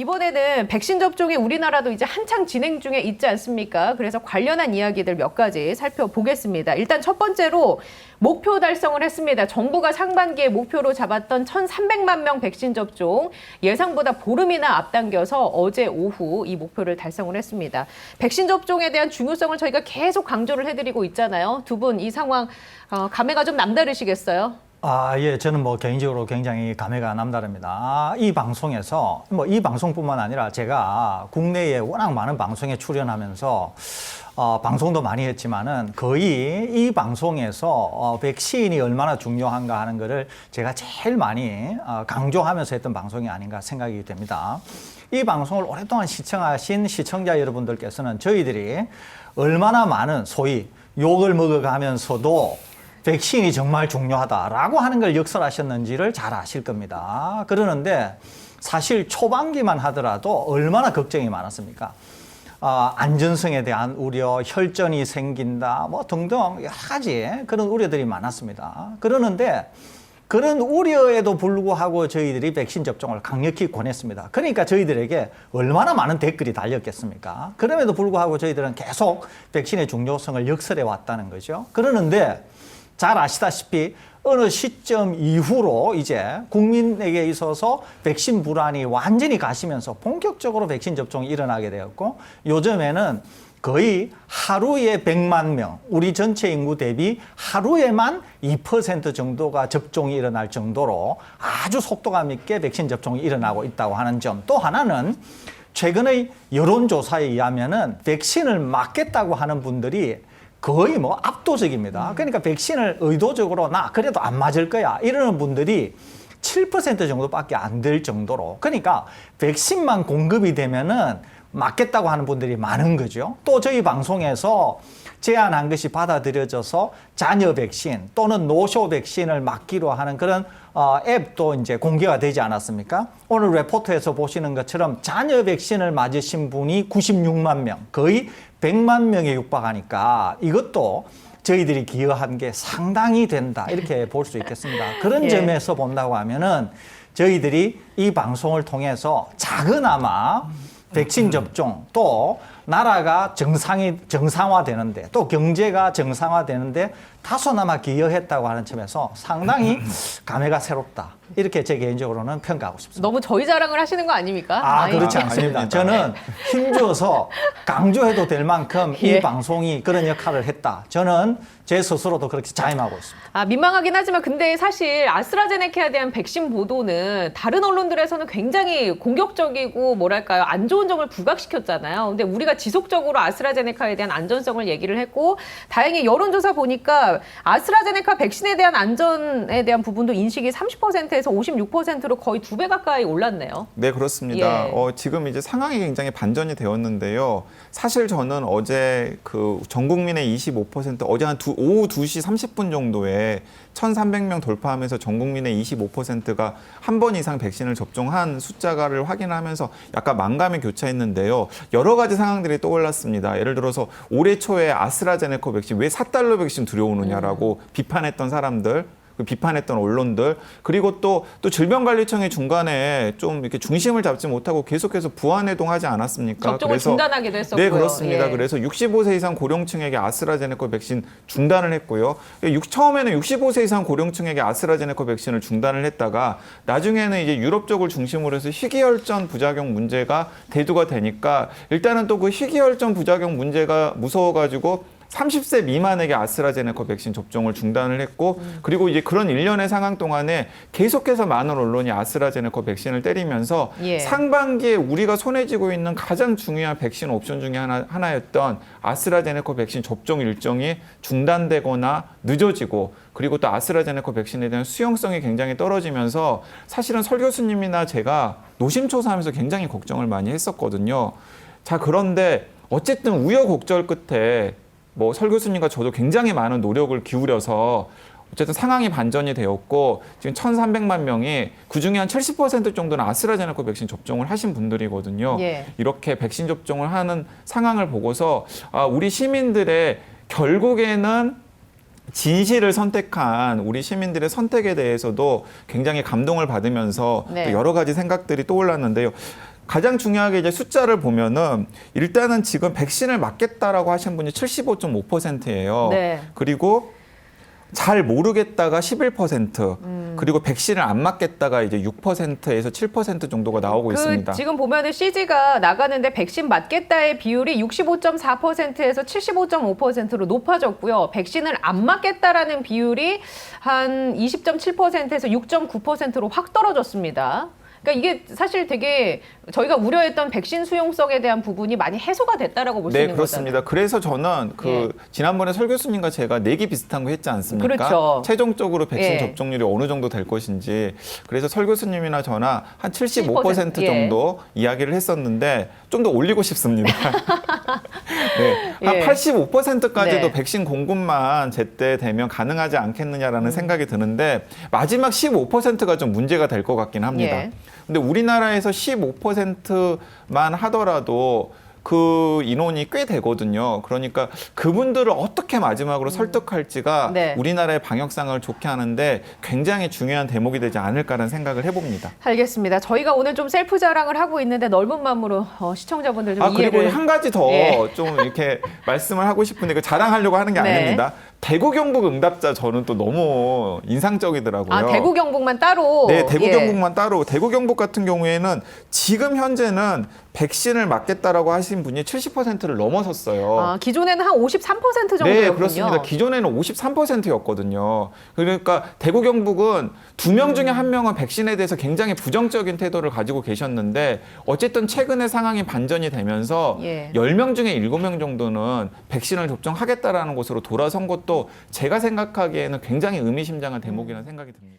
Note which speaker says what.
Speaker 1: 이번에는 백신 접종이 우리나라도 이제 한창 진행 중에 있지 않습니까? 그래서 관련한 이야기들 몇 가지 살펴보겠습니다. 일단 첫 번째로 목표 달성을 했습니다. 정부가 상반기에 목표로 잡았던 1,300만 명 백신 접종 예상보다 보름이나 앞당겨서 어제 오후 이 목표를 달성을 했습니다. 백신 접종에 대한 중요성을 저희가 계속 강조를 해드리고 있잖아요. 두 분 이 상황 어, 감회가 좀 남다르시겠어요?
Speaker 2: 아, 예, 저는 뭐 개인적으로 굉장히 감회가 남다릅니다. 아, 이 방송에서 뭐 이 방송뿐만 아니라 제가 국내에 워낙 많은 방송에 출연하면서 어, 방송도 많이 했지만은 거의 이 방송에서 어, 백신이 얼마나 중요한가 하는 거를 제가 제일 많이 어, 강조하면서 했던 방송이 아닌가 생각이 됩니다. 이 방송을 오랫동안 시청하신 시청자 여러분들께서는 저희들이 얼마나 많은 소위 욕을 먹어가면서도 백신이 정말 중요하다라고 하는 걸 역설하셨는지를 잘 아실 겁니다. 그러는데 사실 초반기만 하더라도 얼마나 걱정이 많았습니까? 어, 안전성에 대한 우려, 혈전이 생긴다, 뭐 등등 여러 가지 그런 우려들이 많았습니다. 그러는데 그런 우려에도 불구하고 저희들이 백신 접종을 강력히 권했습니다. 그러니까 저희들에게 얼마나 많은 댓글이 달렸겠습니까? 그럼에도 불구하고 저희들은 계속 백신의 중요성을 역설해 왔다는 거죠. 그러는데 잘 아시다시피 어느 시점 이후로 이제 국민에게 있어서 백신 불안이 완전히 가시면서 본격적으로 백신 접종이 일어나게 되었고 요즘에는 거의 하루에 100만 명, 우리 전체 인구 대비 하루에만 2% 정도가 접종이 일어날 정도로 아주 속도감 있게 백신 접종이 일어나고 있다고 하는 점. 또 하나는 최근의 여론조사에 의하면은 백신을 맞겠다고 하는 분들이 거의 뭐 압도적입니다. 그러니까 백신을 의도적으로 나 그래도 안 맞을 거야 이러는 분들이 7% 정도밖에 안 될 정도로 그러니까 백신만 공급이 되면은 맞겠다고 하는 분들이 많은 거죠. 또 저희 방송에서 제안한 것이 받아들여져서 자녀 백신 또는 노쇼 백신을 맞기로 하는 그런 어, 앱도 이제 공개가 되지 않았습니까? 오늘 레포트에서 보시는 것처럼 자녀 백신을 맞으신 분이 96만 명, 거의 100만 명에 육박하니까 이것도 저희들이 기여한 게 상당히 된다 이렇게 볼 수 있겠습니다. 그런
Speaker 1: 예.
Speaker 2: 점에서 본다고 하면은 저희들이 이 방송을 통해서 작은아마 백신 접종 또 나라가 정상이 정상화되는데 또 경제가 정상화되는데 다소나마 기여했다고 하는 점에서 상당히 감회가 새롭다 이렇게 제 개인적으로는 평가하고 싶습니다.
Speaker 1: 너무 저희 자랑을 하시는 거 아닙니까?
Speaker 2: 아, 그렇지
Speaker 3: 아, 않습니다.
Speaker 2: 저는 힘줘서 강조해도 될 만큼
Speaker 1: 예.
Speaker 2: 이 방송이 그런 역할을 했다. 저는 제 스스로도 그렇게 자임하고 있습니다.
Speaker 1: 아, 민망하긴 하지만 근데 사실 아스트라제네카에 대한 백신 보도는 다른 언론들에서는 굉장히 공격적이고 뭐랄까요 안 좋은 점을 부각시켰잖아요. 근데 우리가 지속적으로 아스트라제네카에 대한 안전성을 얘기를 했고 다행히 여론조사 보니까 아스트라제네카 백신에 대한 안전에 대한 부분도 인식이 30%에서 56%로 거의 두 배 가까이 올랐네요.
Speaker 3: 네, 그렇습니다.
Speaker 1: 예.
Speaker 3: 어, 지금 이제 상황이 굉장히 반전이 되었는데요. 사실 저는 어제 그 전 국민의 25% 어제 한 두, 오후 2시 30분 정도에 1,300명 돌파하면서 전 국민의 25%가 한 번 이상 백신을 접종한 숫자를 확인하면서 약간 만감이 교차했는데요. 여러 가지 상황 들이 떠올랐습니다. 예를 들어서 올해 초에 아스트라제네카 백신 왜 4달러 백신 들여오느냐라고 비판했던 사람들 그 비판했던 언론들 그리고 또 또 질병관리청이 중간에 좀 이렇게 중심을 잡지 못하고 계속해서 부안해동하지 않았습니까?
Speaker 1: 접종을 중단하기도 했었고요.
Speaker 3: 네 그렇습니다.
Speaker 1: 예.
Speaker 3: 그래서 65세 이상 고령층에게 아스트라제네카 백신 중단을 했고요. 육- 처음에는 65세 이상 고령층에게 아스트라제네카 백신을 중단을 했다가 나중에는 이제 유럽 쪽을 중심으로 해서 희귀혈전 부작용 문제가 대두가 되니까 일단은 또 그 희귀혈전 부작용 문제가 무서워가지고 30세 미만에게 아스트라제네카 백신 접종을 중단을 했고 그리고 이제 그런 일련의 상황 동안에 계속해서 많은 언론이 아스트라제네카 백신을 때리면서
Speaker 1: 예.
Speaker 3: 상반기에 우리가 손에 쥐고 있는 가장 중요한 백신 옵션 중에 하나, 하나였던 아스트라제네카 백신 접종 일정이 중단되거나 늦어지고 그리고 또 아스트라제네카 백신에 대한 수용성이 굉장히 떨어지면서 사실은 설 교수님이나 제가 노심초사하면서 굉장히 걱정을 많이 했었거든요. 자 그런데 어쨌든 우여곡절 끝에 뭐 설 교수님과 저도 굉장히 많은 노력을 기울여서 어쨌든 상황이 반전이 되었고 지금 1,300만 명이 그 중에 한 70% 정도는 아스트라제네카 백신 접종을 하신 분들이거든요.
Speaker 1: 예.
Speaker 3: 이렇게 백신 접종을 하는 상황을 보고서 아, 우리 시민들의 결국에는 진실을 선택한 우리 시민들의 선택에 대해서도 굉장히 감동을 받으면서
Speaker 1: 네.
Speaker 3: 또 여러 가지 생각들이 떠올랐는데요. 가장 중요하게 이제 숫자를 보면은 일단은 지금 백신을 맞겠다라고 하신 분이 75.5%예요.
Speaker 1: 네.
Speaker 3: 그리고 잘 모르겠다가 11%,
Speaker 1: 음.
Speaker 3: 그리고 백신을 안 맞겠다가 이제 6%에서 7% 정도가 나오고
Speaker 1: 그
Speaker 3: 있습니다.
Speaker 1: 지금 보면은 CG가 나가는데 백신 맞겠다의 비율이 65.4%에서 75.5%로 높아졌고요. 백신을 안 맞겠다라는 비율이 한 20.7%에서 6.9%로 확 떨어졌습니다. 그러니까 이게 사실 되게 저희가 우려했던 백신 수용성에 대한 부분이 많이 해소가 됐다라고 볼수
Speaker 3: 네,
Speaker 1: 있는
Speaker 3: 그렇습니다. 그래서 저는 그
Speaker 1: 예.
Speaker 3: 지난번에 설 교수님과 제가 내기 비슷한 거 했지 않습니까?
Speaker 1: 그렇죠.
Speaker 3: 최종적으로 백신
Speaker 1: 예.
Speaker 3: 접종률이 어느 정도 될 것인지. 그래서 설 교수님이나 저나 한 75%
Speaker 1: 70% 예.
Speaker 3: 정도 이야기를 했었는데 좀 더 올리고 싶습니다. 네, 한
Speaker 1: 예.
Speaker 3: 85%까지도
Speaker 1: 네.
Speaker 3: 백신 공급만 제때 되면 가능하지 않겠느냐라는
Speaker 1: 음.
Speaker 3: 생각이 드는데 마지막 15%가 좀 문제가 될 것 같긴 합니다.
Speaker 1: 예.
Speaker 3: 근데 우리나라에서 15%만 하더라도 그 인원이 꽤 되거든요. 그러니까 그분들을 어떻게 마지막으로 설득할지가
Speaker 1: 음. 네.
Speaker 3: 우리나라의 방역상을 좋게 하는데 굉장히 중요한 대목이 되지 않을까라는 생각을 해봅니다.
Speaker 1: 알겠습니다. 저희가 오늘 좀 셀프 자랑을 하고 있는데 넓은 마음으로 어, 시청자분들
Speaker 3: 좀아 그리고
Speaker 1: 이해를
Speaker 3: 한 가지 더
Speaker 1: 예.
Speaker 3: 좀 이렇게 말씀을 하고 싶은데 그 자랑하려고 하는 게
Speaker 1: 네.
Speaker 3: 아닙니다. 대구 경북 응답자 저는 또 너무 인상적이더라고요.
Speaker 1: 아 대구 경북만 따로
Speaker 3: 네, 대구
Speaker 1: 예.
Speaker 3: 경북만 따로 대구 경북 같은 경우에는 지금 현재는 백신을 맞겠다라고 하신 분이 70%를 넘어섰어요.
Speaker 1: 아, 기존에는 한 53% 정도였군요.
Speaker 3: 네, 그렇습니다. 기존에는 53%였거든요. 그러니까 대구 경북은 두 명 중에 한 명은 백신에 대해서 굉장히 부정적인 태도를 가지고 계셨는데 어쨌든 최근에 상황이 반전이 되면서
Speaker 1: 예.
Speaker 3: 10명 중에 7명 정도는 백신을 접종하겠다라는 곳으로 돌아선 것도 제가 생각하기에는 굉장히 의미심장한 대목이라는 생각이 듭니다.